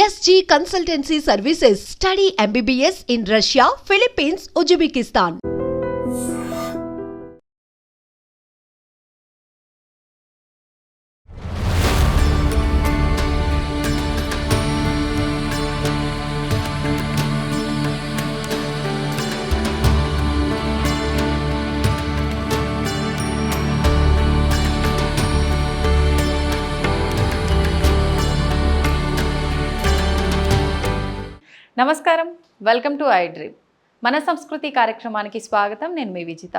SG consultancy services study MBBS in Russia Philippines Uzbekistan నమస్కారం. Welcome to I Dream. మన సంస్కృతి కార్యక్రమానికి స్వాగతం. నేను మీ విజిత.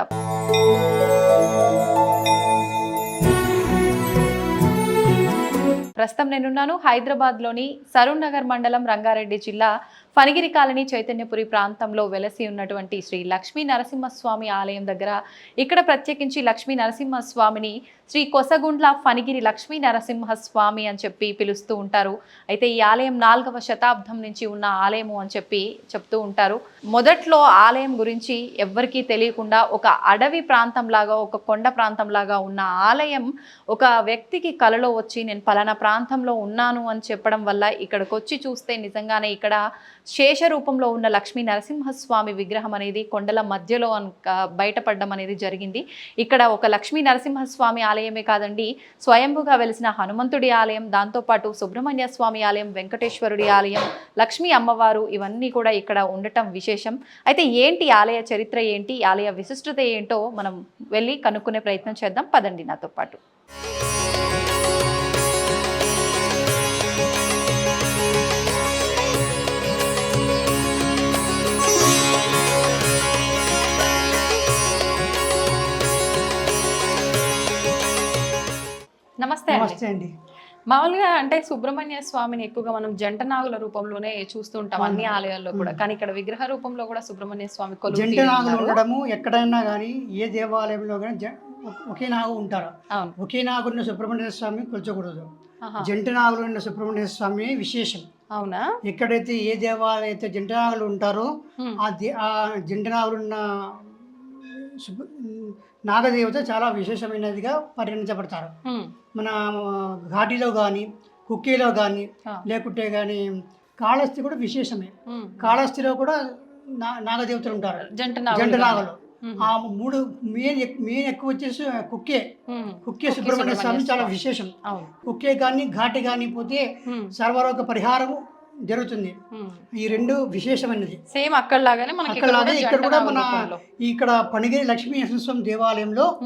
ప్రస్తుతం నేనున్నాను హైదరాబాద్లోని సరూర్ నగర్ మండలం రంగారెడ్డి జిల్లా ఫణిగిరి కాలనీ చైతన్యపురి ప్రాంతంలో వెలసి ఉన్నటువంటి శ్రీ లక్ష్మీ నరసింహస్వామి ఆలయం దగ్గర ఇక్కడ ప్రత్యేకించి లక్ష్మీ నరసింహస్వామిని శ్రీ కొసగుండ్ల ఫణిగిరి లక్ష్మీ నరసింహస్వామి అని చెప్పి పిలుస్తూ ఉంటారు. అయితే ఈ ఆలయం నాలుగవ శతాబ్దం నుంచి ఉన్న ఆలయము అని చెప్పి చెప్తూ ఉంటారు. మొదట్లో ఆలయం గురించి ఎవ్వరికీ తెలియకుండా ఒక అడవి ప్రాంతంలాగా ఒక కొండ ప్రాంతంలాగా ఉన్న ఆలయం ఒక వ్యక్తికి కలలో వచ్చి నేను పలానా ప్రాంతంలో ఉన్నాను అని చెప్పడం వల్ల ఇక్కడికి వచ్చి చూస్తే నిజంగానే ఇక్కడ శేష రూపంలో ఉన్న లక్ష్మీ నరసింహస్వామి విగ్రహం అనేది కొండల మధ్యలో బయటపడడం అనేది జరిగింది. ఇక్కడ ఒక లక్ష్మీ నరసింహస్వామి ఆలయమే కాదండి. స్వయంభుగా వెలిసిన హనుమంతుడి ఆలయం దాంతోపాటు సుబ్రహ్మణ్య స్వామి ఆలయం వెంకటేశ్వరుడి ఆలయం లక్ష్మీ అమ్మవారు ఇవన్నీ కూడా ఇక్కడ ఉండటం విశేషం. అయితే ఏంటి ఆలయ చరిత్ర ఏంటి ఆలయ విశిష్టత ఏంటో మనం వెళ్ళి కనుక్కునే ప్రయత్నం చేద్దాం. పదండి నాతో పాటు. అండి అండి. మామూలుగా అంటే సుబ్రహ్మణ్య స్వామిని ఎక్కువగా మనం జంట నాగుల రూపంలోనే చూస్తూ ఉంటాం అన్ని ఆలయాల్లో కూడా. కానీ ఇక్కడ విగ్రహ రూపంలో కూడా సుబ్రహ్మణ్య స్వామి జంట నాగులు. ఉండడము ఎక్కడైనా కానీ ఏ దేవాలయంలో కానీ ఒకే నాగు ఉంటారు. ఒకే నాగున్న సుబ్రహ్మణ్య స్వామి కొల్చకూడదు. జంట నాగులు ఉన్న సుబ్రహ్మణ్య స్వామి విశేషం. అవునా? ఎక్కడైతే ఏ దేవాలయం అయితే జంట నాగులు ఉంటారో. ఆ జంట నాగులు ఉన్న నాగదేవత చాలా విశేషమైనదిగా పరిగణించబడతారు. మన ఘాటిలో కానీ కుక్కీలో కానీ. లేకుంటే కానీ కాళహస్తి కూడా విశేషమే. కాళహస్తిలో కూడా నా నాగదేవతలు ఉంటారు జంట జంట నాగులు. ఆ మూడు మెయిన్ మెయిన్ ఎక్కువ వచ్చేసి కుక్కే. కుక్కే సుబ్రహ్మణ్య స్వామి చాలా విశేషం కుక్కే కానీ ఘాటి కానీ పోతే. సర్వరోగ పరిహారం జరుగుతుంది. ఈ రెండు విశేషమైనది సేమ్ అక్కడ లాగానే ఇక్కడ కూడా మన. ఇక్కడ పనిగిరి లక్ష్మీ నరసింహస్వామి దేవాలయంలో.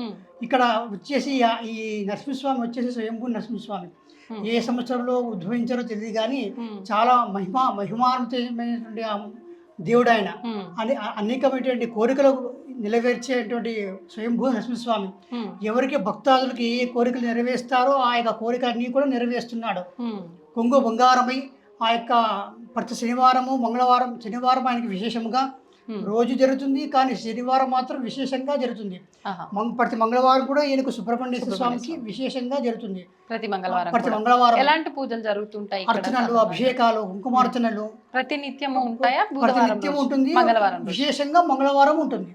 ఇక్కడ వచ్చేసి ఈ నరసింహస్వామి వచ్చేసి స్వయంభూ నరసింహస్వామి. ఏ సంవత్సరంలో ఉద్భవించారో తెలియదు కానీ. చాలా మహిమ మహిమాన్వితమైనటువంటి ఆ దేవుడు ఆయన. అని అనేకమైనటువంటి కోరికలు నెరవేర్చేటువంటి స్వయంభూ నరసింహస్వామి. ఎవరికి భక్తాదులకి ఏ కోరికలు నెరవేరుస్తారో ఆ యొక్క కోరికలన్నీ కూడా నెరవేరుస్తున్నాడు. కొంగు బంగారమై ఆ యొక్క ప్రతి శనివారము మంగళవారం శనివారం ఆయనకి విశేషంగా హ్మ్. రోజు జరుగుతుంది కానీ శనివారం మాత్రం విశేషంగా జరుగుతుంది ప్రతి మంగళవారం కూడా ఈయనకు సుబ్రహ్మణ్య స్వామికి విశేషంగా జరుగుతుంది ప్రతి మంగళవారం ప్రతి. మంగళవారం ఎలాంటి పూజలు జరుగుతుంటాయి అర్చనలు? అభిషేకాలు కుంకుమార్చనలు ప్రతి నిత్యము ఉంటాయా ప్రతి నిత్యం? ఉంటుంది. విశేషంగా మంగళవారం ఉంటుంది.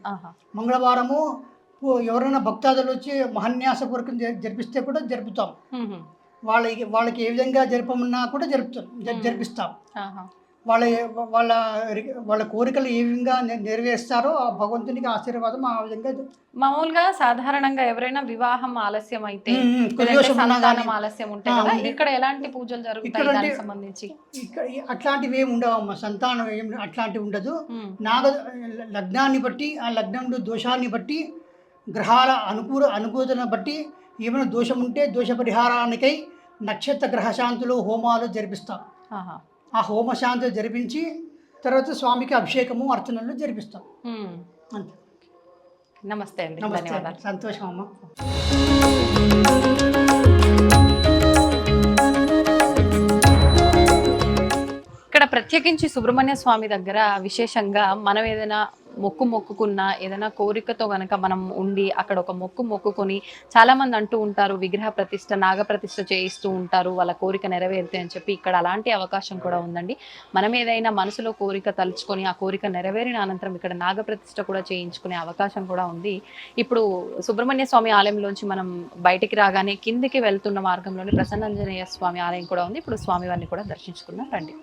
మంగళవారము ఎవరైనా భక్తాదులు వచ్చి మహన్యాసపూర్వకం జరి- జరిపిస్తే కూడా జరుపుతాం. వాళ్ళకి వాళ్ళకి ఏ విధంగా జరపమన్నా కూడా జరుపుతాం జరిపిస్తాం. వాళ్ళ వాళ్ళ వాళ్ళ కోరికలు ఏ విధంగా నెరవేరుస్తారో ఆ భగవంతునికి ఆశీర్వాదం ఆ విధంగా మామూలుగా సాధారణంగా ఎవరైనా వివాహం ఆలస్యం అయితే ఆలస్యం ఉంటాయి కదా. ఇక్కడ ఎలాంటి పూజలు జరుగుతాయి సంబంధించి? ఇక్కడ అట్లాంటివి ఏమి ఉండవమ్మా సంతానం ఏం అట్లాంటివి ఉండదు. నాగ లగ్నాన్ని బట్టి ఆ లగ్నంలో దోషాన్ని బట్టి గ్రహాల అనుకూల అనుకూలతను బట్టి ఏమైనా దోషం ఉంటే దోష పరిహారానికై నక్షత్ర గ్రహశాంతులు హోమాలు జరిపిస్తాం. ఆ హోమశాంతులు జరిపించి తర్వాత స్వామికి అభిషేకము అర్చనలు జరిపిస్తాం. అంతే. నమస్తే అండి. సంతోషం అమ్మ. ఇక్కడ ప్రత్యేకించి సుబ్రహ్మణ్య స్వామి దగ్గర విశేషంగా మనం ఏదైనా మొక్కు మొక్కుకున్న ఏదైనా కోరికతో గనక మనం ఉండి అక్కడ ఒక మొక్కు మొక్కుకొని చాలా మంది అంటూ ఉంటారు విగ్రహ ప్రతిష్ట నాగ ప్రతిష్ట చేయిస్తూ ఉంటారు వాళ్ళ కోరిక నెరవేరుతాయి అని చెప్పి ఇక్కడ అలాంటి అవకాశం కూడా ఉందండి. మనం ఏదైనా మనసులో కోరిక తలుచుకొని ఆ కోరిక నెరవేరిన అనంతరం ఇక్కడ నాగ ప్రతిష్ట కూడా చేయించుకునే అవకాశం కూడా ఉంది. ఇప్పుడు సుబ్రహ్మణ్య స్వామి ఆలయంలోంచి మనం బయటికి రాగానే కిందికి వెళ్తున్న మార్గంలోనే ప్రసన్నాంజనేయ స్వామి ఆలయం కూడా ఉంది. ఇప్పుడు స్వామివారిని కూడా దర్శించుకున్నాం రండి.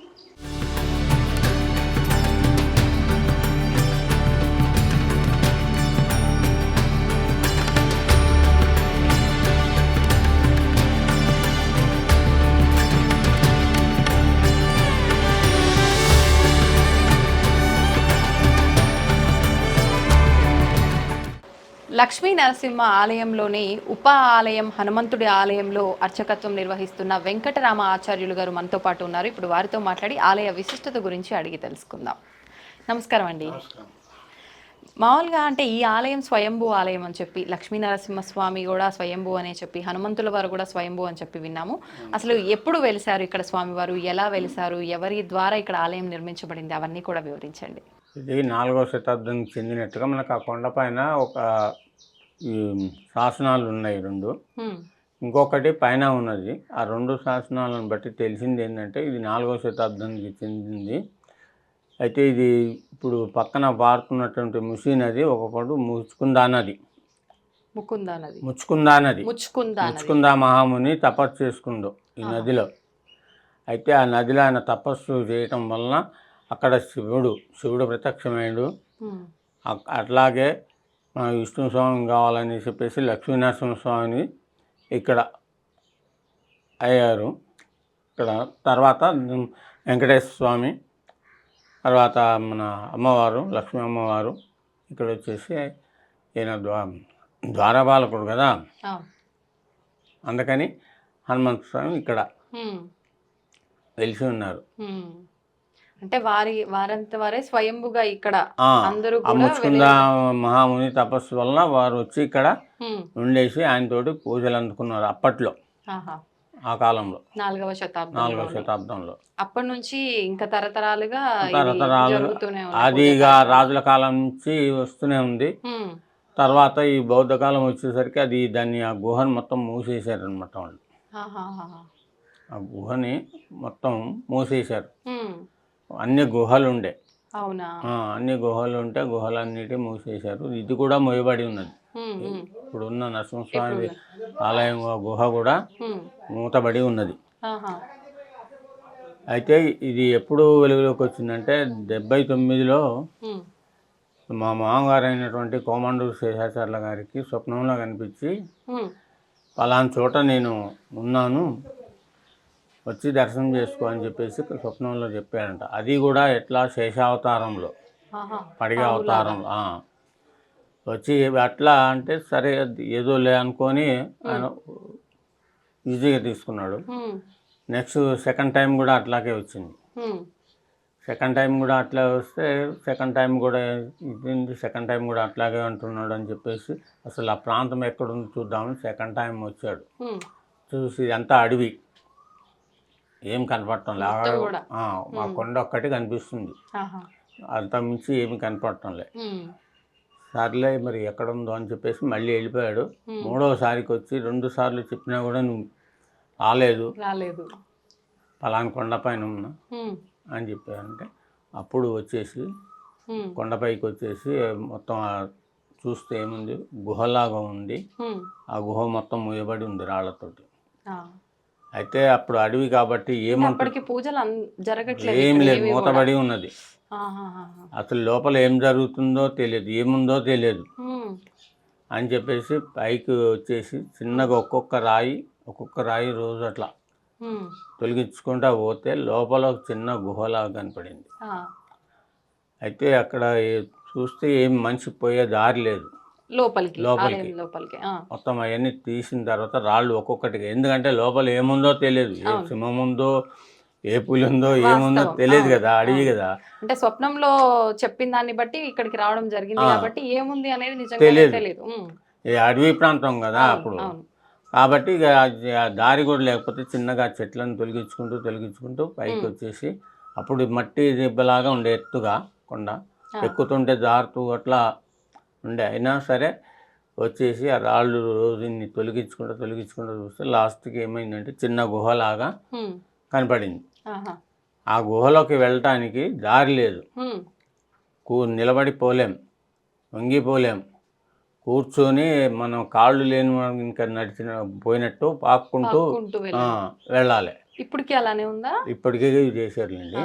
లక్ష్మీ నరసింహ ఆలయంలోని ఉప ఆలయం హనుమంతుడి ఆలయంలో అర్చకత్వం నిర్వహిస్తున్న వెంకటరామ ఆచార్యులు గారు మనతో పాటు ఉన్నారు. ఇప్పుడు వారితో మాట్లాడి ఆలయ విశిష్టత గురించి అడిగి తెలుసుకుందాం. నమస్కారం అండి. మామూలుగా అంటే ఈ ఆలయం స్వయంభూ ఆలయం అని చెప్పి లక్ష్మీ నరసింహస్వామి కూడా స్వయంభూ అనే చెప్పి హనుమంతుల వారు కూడా స్వయంభూ అని చెప్పి విన్నాము. అసలు ఎప్పుడు వెలిసారు ఇక్కడ స్వామివారు? ఎలా వెలిసారు? ఎవరి ద్వారా ఇక్కడ ఆలయం నిర్మించబడింది? అవన్నీ కూడా వివరించండి. ఇది నాలుగవ శతాబ్దానికి చెందినట్టుగా మనకు ఆ కొండపైన ఒక శాసనాలు ఉన్నాయి రెండు. ఇంకొకటి పైన ఉన్నది. ఆ రెండు శాసనాలను బట్టి తెలిసింది ఏంటంటే ఇది నాలుగవ శతాబ్దానికి చెందింది. అయితే ఇది ఇప్పుడు పక్కన పారుతున్నటువంటి ముసి నది ఒకప్పుడు ముచ్చుకుందా నది ముచ్చుకుందా నది ముచ్చుకుందా మహాముని తపస్సు చేసుకుండు ఈ. నదిలో. అయితే ఆ నదిలో ఆయన తపస్సు చేయటం వలన అక్కడ శివుడు శివుడు. అ- అట్లాగే విష్ణు స్వామి కావాలని చెప్పేసి లక్ష్మీనరసింహస్వామిని ఇక్కడ అయ్యారు ఇక్కడ తర్వాత వెంకటేశ్వర స్వామి తర్వాత మన అమ్మవారు లక్ష్మీ అమ్మవారు ఇక్కడ వచ్చేసి ఈయన ద్వా ద్వారపాలకుడు కదా. అందుకని హనుమంత స్వామి ఇక్కడ. వెలిసి ఉన్నారు. అంటే వారి వారంత వారే స్వయంభుగా ఇక్కడ అందరూ మహాముని తపస్సు వలన వారు వచ్చి ఇక్కడ. ఉండేసి ఆయనతోటి పూజలు అందుకున్నారు అప్పట్లో. ఆ కాలంలో నాలుగవ శతాబ్దం నాలుగవ శతాబ్దంలో అప్పటి నుంచి ఇంకా తరతరాలుగా తరతరాలు జరుగుతూనే ఉంది అది పూజ ఇక కార్యక్రమాలు. రాజుల కాలం నుంచి వస్తూనే ఉంది. తర్వాత ఈ బౌద్ధ కాలం వచ్చేసరికి అది దాన్ని ఆ గుహను మొత్తం మూసేశారు అనమాట వాళ్ళు. ఆ గుహని మొత్తం మూసేశారు. అన్ని గుహలు ఉండే అవునా అన్ని గుహలు ఉంటే గుహలన్నిటి మూసేశారు ఇది కూడా మొయబడి ఉన్నది. ఇప్పుడున్న నరసింహస్వామి ఆలయం గుహ కూడా. మూతబడి ఉన్నది. అయితే ఇది ఎప్పుడు వెలుగులోకి వచ్చిందంటే డెబ్బై తొమ్మిదిలో. మా మామగారు అయినటువంటి కోమండూరు శేషాచార్ల గారికి స్వప్నంలో కనిపించి. పలానా చోట నేను ఉన్నాను వచ్చి దర్శనం చేసుకో అని చెప్పేసి స్వప్నంలో చెప్పాడంట అది కూడా ఎట్లా శేషావతారంలో. పడిగ అవతారం ఆ. వచ్చి అట్లా అంటే సరే ఏదో లే అనుకొని ఆయన ఈజీగా తీసుకున్నాడు. నెక్స్ట్ సెకండ్ టైం కూడా అట్లాగే వచ్చింది. సెకండ్ టైం కూడా అట్లా వస్తే సెకండ్ టైం కూడా ఇదేంటి సెకండ్ టైం కూడా అట్లాగే అంటున్నాడు అని చెప్పేసి అసలు ఆ ప్రాంతం ఎక్కడుంది చూద్దామని సెకండ్ టైం వచ్చాడు. చూసి అంతా అడవి ఏం కనపడటం లే మొత్తం కూడా. కొండ ఒక్కటి కనిపిస్తుంది. అంత మించి ఏమి కనపడటం లే. సర్లే మరి ఎక్కడ ఉందో అని చెప్పేసి మళ్ళీ వెళ్ళిపోయాడు హ్మ్. మూడవసారికి వచ్చి రెండు సార్లు చెప్పినా కూడా నువ్వు రాలేదు రాలేదు పలానా కొండపైన ఉన్నా. అని చెప్పారంటే అప్పుడు వచ్చేసి. కొండపైకి వచ్చేసి మొత్తం చూస్తే ఏముంది గుహలాగా ఉంది. ఆ గుహ మొత్తం మూయబడి ఉంది రాళ్ళతోటి. అయితే అప్పుడు అడవి కాబట్టి అప్పటికి పూజలు జరగట్లేదు ఏం లేదు. మూతబడి ఉన్నది. అసలు లోపల ఏం జరుగుతుందో తెలియదు ఏముందో తెలియదు. అని చెప్పేసి పైకి వచ్చేసి చిన్నగా ఒక్కొక్క రాయి ఒక్కొక్క రాయి రోజు అట్లా. తొలగించుకుంటా పోతే లోపల ఒక చిన్న గుహలాగా కనపడింది. అయితే అక్కడ చూస్తే ఏం మనిషి పోయే దారి లేదు లోపలికి లోపలికి. లోపలికి. మొత్తం అవన్నీ తీసిన తర్వాత రాళ్ళు ఒక్కొక్కటిగా ఎందుకంటే లోపల ఏముందో తెలియదు ఏ. సింహం ఉందో ఏ పులి ఉందో ఏముందో. తెలియదు. కదా అడవి అవును. కదా అంటే స్వప్నంలో చెప్పిన దాన్ని బట్టి ఇక్కడికి రావడం జరిగింది. కాబట్టి ఏముంది అనేది నిజంగా. తెలియదు. ఇది అడవి ప్రాంతం కదా అప్పుడు కాబట్టి ఇక దారి కూడా లేకపోతే చిన్నగా చెట్లను తొలగించుకుంటూ తొలగించుకుంటూ పైకి. వచ్చేసి అప్పుడు మట్టి దిబ్బలాగా ఉండే ఎత్తుగా కొండ. ఎక్కుతుంటే జారుతూ అట్లా ఉండే అయినా సరే వచ్చేసి ఆ రాళ్ళు రోజుని తొలగించుకుంటూ తొలగించుకుంటూ చూస్తే లాస్ట్కి ఏమైందంటే చిన్న గుహలాగా. కనపడింది. ఆ గుహలోకి వెళ్ళటానికి దారి లేదు. కూ నిలబడి పోలేం వంగిపోలేం కూర్చొని మనం కాళ్ళు లేని ఇంకా నడిచిన పోయినట్టు పాక్కుంటూ వెళ్ళాలి. ఇప్పటికీ అలానే ఉందా ఇప్పటికే చేశారులేండి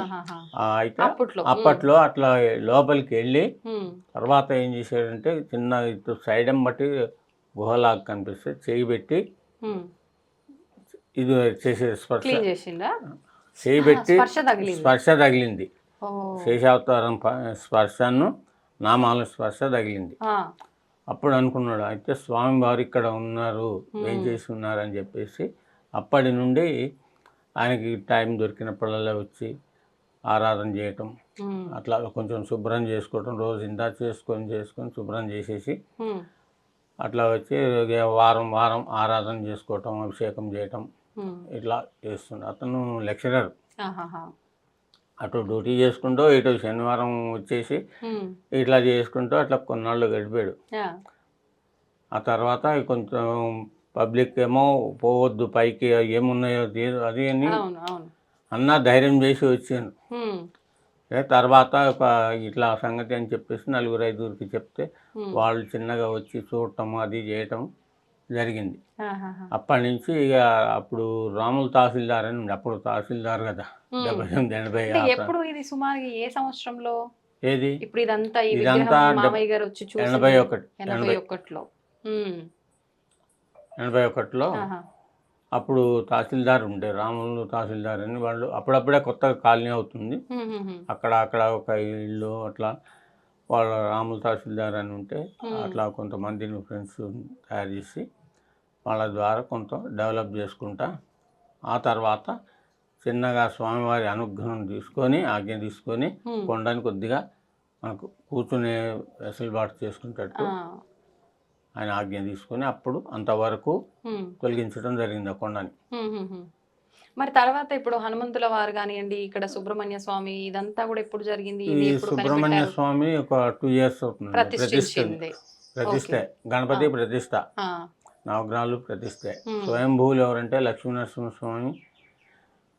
అయితే అప్పట్లో అప్పట్లో అట్లా లోపలికి వెళ్ళి. తర్వాత ఏం చేశాడంటే చిన్న ఇటు సైడ్ బట్టి గుహలాగా కనిపిస్తే చేయి పెట్టి. ఇది చేసే స్పర్శ చేయి పెట్టి స్పర్శ తగిలింది. శేషావతారం స్పర్శను నామాల స్పర్శ తగిలింది. అప్పుడు అనుకున్నాడు అయితే స్వామివారు ఇక్కడ ఉన్నారు ఏం. చేసి ఉన్నారు అని చెప్పేసి అప్పటి నుండి ఆయనకి టైం దొరికినప్పుడల్లా వచ్చి ఆరాధన చేయటం. అట్లా కొంచెం శుభ్రం చేసుకోవటం రోజు ఇందా చేసుకొని చేసుకొని శుభ్రం చేసేసి. అట్లా వచ్చి వారం వారం ఆరాధన చేసుకోవటం అభిషేకం చేయటం. ఇట్లా చేస్తుండే అతను లెక్చరర్. అటు డ్యూటీ చేసుకుంటూ ఇటు శనివారం వచ్చేసి. ఇట్లా చేసుకుంటూ అట్లా కొన్నాళ్ళు గడిపాడు. ఆ తర్వాత కొంచెం పబ్లిక్ ఏమో పోవద్దు పైకి ఏమున్నాయో అది అని అన్న ధైర్యం చేసి వచ్చాను తర్వాత ఒక ఇట్లా సంగతి అని చెప్పేసి నలుగురు ఐదుగురికి చెప్తే. వాళ్ళు చిన్నగా వచ్చి చూడటం అది చేయటం జరిగింది. అప్పటి నుంచి ఇక అప్పుడు రాముల తహసీల్దార్ అని. అప్పుడు తహసీల్దార్ కదా. డెబ్బై ఎనిమిది ఎనభై ఎప్పుడు ఇది సుమారుగా ఏ సంవత్సరంలో ఏది ఇప్పుడు ఇదంతా ఇదంతా ఎనభై ఒకటి ఎనభై ఒకటిలో. ఎనభై ఒకటిలో. అప్పుడు తహసీల్దార్ ఉండే రాములు తహసీల్దార్ అని వాళ్ళు అప్పుడప్పుడే కొత్తగా కాలనీ అవుతుంది. అక్కడ అక్కడ ఒక ఇల్లు అట్లా వాళ్ళ రాముల తహసీల్దార్ అని ఉంటే. అట్లా కొంతమందిని ఫ్రెండ్స్ తయారు చేసి వాళ్ళ ద్వారా కొంత డెవలప్ చేసుకుంటా ఆ తర్వాత చిన్నగా స్వామివారి అనుగ్రహం తీసుకొని ఆజ్ఞ తీసుకొని. కొండని కొద్దిగా మనకు కూర్చునే వెసులుబాటు చేసుకునేటట్టు ఆ. ఆయన ఆజ్ఞ తీసుకొని అప్పుడు అంతవరకు. తొలగించడం జరిగింది ఆ కొండని. మరి తర్వాత ఇప్పుడు హనుమంతుల వారు కానివ్వండి ఇక్కడ సుబ్రహ్మణ్య స్వామి ఇదంతా కూడా ఎప్పుడు జరిగింది సుబ్రహ్మణ్య స్వామి ఒక టూ ఇయర్స్ అవుతుంది ప్రతిష్ఠించింది ప్రతిష్ట. గణపతి. ప్రతిష్ట. నవగ్రహాలు ప్రతిష్ట. స్వయంభూలు ఎవరంటే లక్ష్మీనరసింహ స్వామి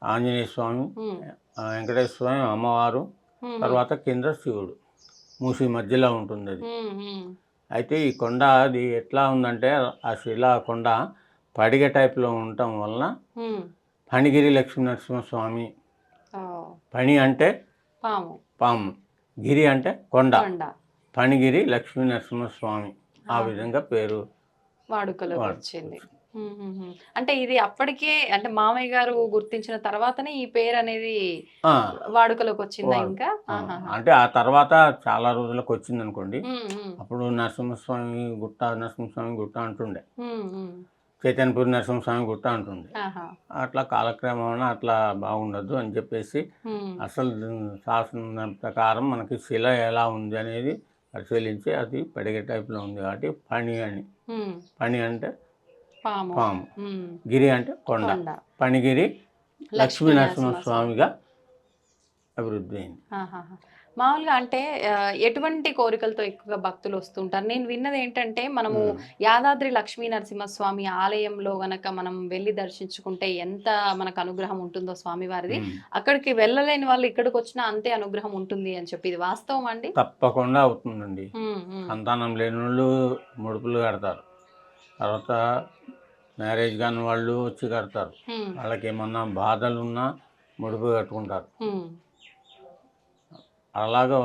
ఆంజనేయ స్వామి వెంకటేశ్వర స్వామి అమ్మవారు. తర్వాత కింద శివుడు మూసి మధ్యలో ఉంటుంది అది. అయితే ఈ కొండ అది ఎట్లా ఉందంటే ఆ శిలా కొండ పడిగ టైప్లో ఉండటం వలన హ్మ్. ఫణిగిరి లక్ష్మీనరసింహ స్వామి ఓ. ఫణి అంటే పాము పాము గిరి అంటే కొండ కొండ ఫణిగిరి లక్ష్మీనరసింహ స్వామి ఆ. విధంగా పేరు వాడుకలోకి వాడు- వచ్చింది. అంటే ఇది అప్పటికే అంటే మామయ్య గారు గుర్తించిన తర్వాతనే ఈ పేరు అనేది వాడుకలోకి వచ్చిందా ఇంకా. అంటే ఆ తర్వాత చాలా రోజులకు వచ్చింది అనుకోండి. అప్పుడు నరసింహస్వామి గుట్ట నరసింహస్వామి గుట్ట అంటుండే. చైతన్యపూరి నరసింహస్వామి గుట్ట అంటుండే. అట్లా కాలక్రమేణా అట్లా బాగుండదు అని చెప్పేసి. అసలు శాసనం ప్రకారం మనకి శిల ఎలా ఉంది అనేది పరిశీలించి అది పడిగే టైప్లో ఉంది కాబట్టి పని అని. పని అంటే పాము. గిరి అంటే కొండ. పనిగిరి లక్ష్మీ స్వామిగా అభివృద్ధి అయింది. మామూలుగా అంటే ఎటువంటి కోరికలతో ఎక్కువగా భక్తులు వస్తుంటారు? నేను విన్నది ఏంటంటే మనము. యాదాద్రి లక్ష్మీ నరసింహస్వామి ఆలయంలో గనక మనం వెళ్ళి దర్శించుకుంటే ఎంత మనకు అనుగ్రహం ఉంటుందో స్వామివారిది. అక్కడికి వెళ్ళలేని వాళ్ళు ఇక్కడికి వచ్చినా అంతే అనుగ్రహం ఉంటుంది అని చెప్పి ఇది వాస్తవం అండి? తప్పకుండా అవుతుందండి. సంతానం లేని వాళ్ళు ముడుపులు కడతారు. తర్వాత మ్యారేజ్ కాని వాళ్ళు వచ్చి కడతారు. వాళ్ళకి ఏమన్నా బాధలు ఉన్నా ముడుపు కట్టుకుంటారు. అలాగా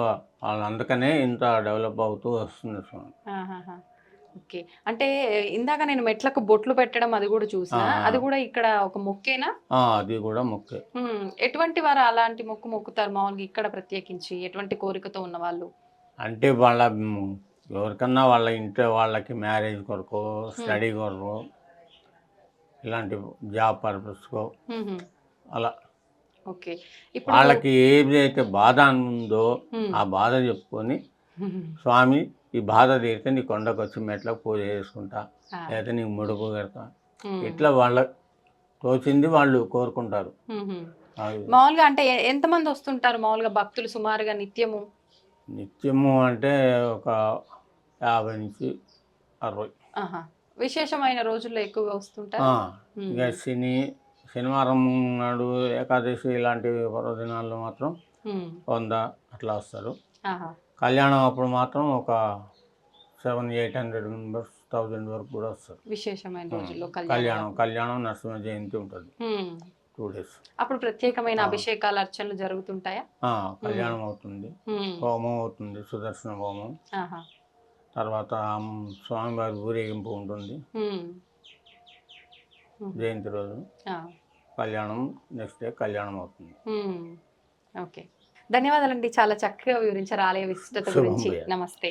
వాళ్ళు అందుకనే ఇంత డెవలప్ అవుతూ వస్తుంది. ఓకే. అంటే ఇందాక నేను మెట్లకు బొట్లు పెట్టడం అది కూడా చూసా. అది కూడా ఇక్కడ ఒక మొక్కేనా? అది కూడా ఉమ్, ఎటువంటి వారు అలాంటి మొక్కు మొక్కుతారు మామూలుగా ఇక్కడ ప్రత్యేకించి? ఎటువంటి కోరికతో ఉన్న వాళ్ళు అంటే వాళ్ళ ఎవరికన్నా వాళ్ళ ఇంట్లో వాళ్ళకి మ్యారేజ్ కొరకు స్టడీ కొరకు ఇలాంటి జాబ్ పర్పస్కో అలా. ఓకే. వాళ్ళకి ఏదైతే బాధ ఉందో ఆ బాధ చెప్పుకొని స్వామి ఈ బాధ తీరితే నీ కొండకు వచ్చి మెట్లకు పూజ చేసుకుంటా లేకపోతే నీకు ముడుపు కడతా ఇట్లా వాళ్ళ తోచింది వాళ్ళు కోరుకుంటారు. మామూలుగా అంటే ఎంతమంది వస్తుంటారు మామూలుగా భక్తులు సుమారుగా నిత్యము? నిత్యము అంటే ఒక యాభై నుంచి అరవై. విశేషమైన రోజుల్లో ఎక్కువగా వస్తుంటారు? ఆ, ఇక శని శనివారం నాడు ఏకాదశి ఇలాంటి పర్వదినాల్లో మాత్రం వంద అట్లా వస్తారు. కళ్యాణం అప్పుడు మాత్రం ఒక seven eight hundred members thousand వరకు కూడా వస్తారు. విశేషమైన రోజుల్లో కళ్యాణం. కళ్యాణం నరసింహ జయంతి ఉంటుంది. టూ డేస్ అప్పుడు ప్రత్యేకమైన. అభిషేకాలు అర్చనలు జరుగుతుంటాయా? కళ్యాణం అవుతుంది. హోమం. అవుతుంది సుదర్శన హోమం. తర్వాత స్వామివారి ఊరేగింపు ఉంటుంది. జయంతి రోజు. కళ్యాణం నెక్స్ట్ డే కళ్యాణం అవుతుంది. ఓకే ధన్యవాదాలండి చాలా చక్కగా వివరించారు ఆలయ విశిష్టత గురించి. నమస్తే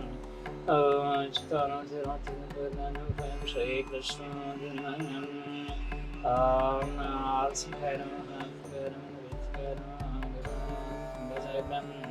Um, I'll see you later. I'm gonna go to bed. I'm gonna go to bed. I'm gonna go to bed.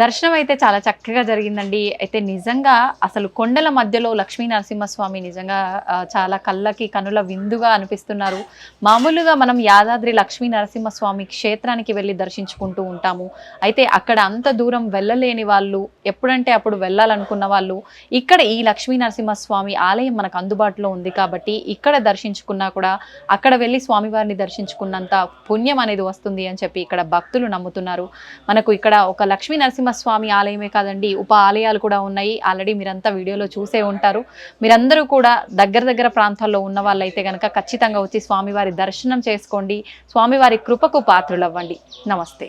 దర్శనం అయితే చాలా చక్కగా జరిగిందండి. అయితే నిజంగా అసలు కొండల మధ్యలో లక్ష్మీ నరసింహస్వామి నిజంగా చాలా కళ్ళకి కనుల విందుగా అనిపిస్తున్నారు. మామూలుగా మనం యాదాద్రి లక్ష్మీ నరసింహస్వామి క్షేత్రానికి వెళ్ళి దర్శించుకుంటూ ఉంటాము. అయితే అక్కడ అంత దూరం వెళ్ళలేని వాళ్ళు ఎప్పుడంటే అప్పుడు వెళ్ళాలనుకున్న వాళ్ళు ఇక్కడ ఈ లక్ష్మీ నరసింహస్వామి ఆలయం మనకు అందుబాటులో ఉంది కాబట్టి ఇక్కడ దర్శించుకున్నా కూడా అక్కడ వెళ్ళి స్వామివారిని దర్శించుకున్నంత పుణ్యం అనేది వస్తుంది అని చెప్పి ఇక్కడ భక్తులు నమ్ముతున్నారు. మనకు ఇక్కడ ఒక లక్ష్మీ నరసింహ నరసింహస్వామి ఆలయమే కాదండి ఉప ఆలయాలు కూడా ఉన్నాయి. ఆల్రెడీ మీరంతా వీడియోలో చూసే ఉంటారు. మీరందరూ కూడా దగ్గర దగ్గర ప్రాంతాల్లో ఉన్న వాళ్ళైతే కనుక ఖచ్చితంగా వచ్చి స్వామివారి దర్శనం చేసుకోండి. స్వామివారి కృపకు పాత్రులు అవ్వండి నమస్తే.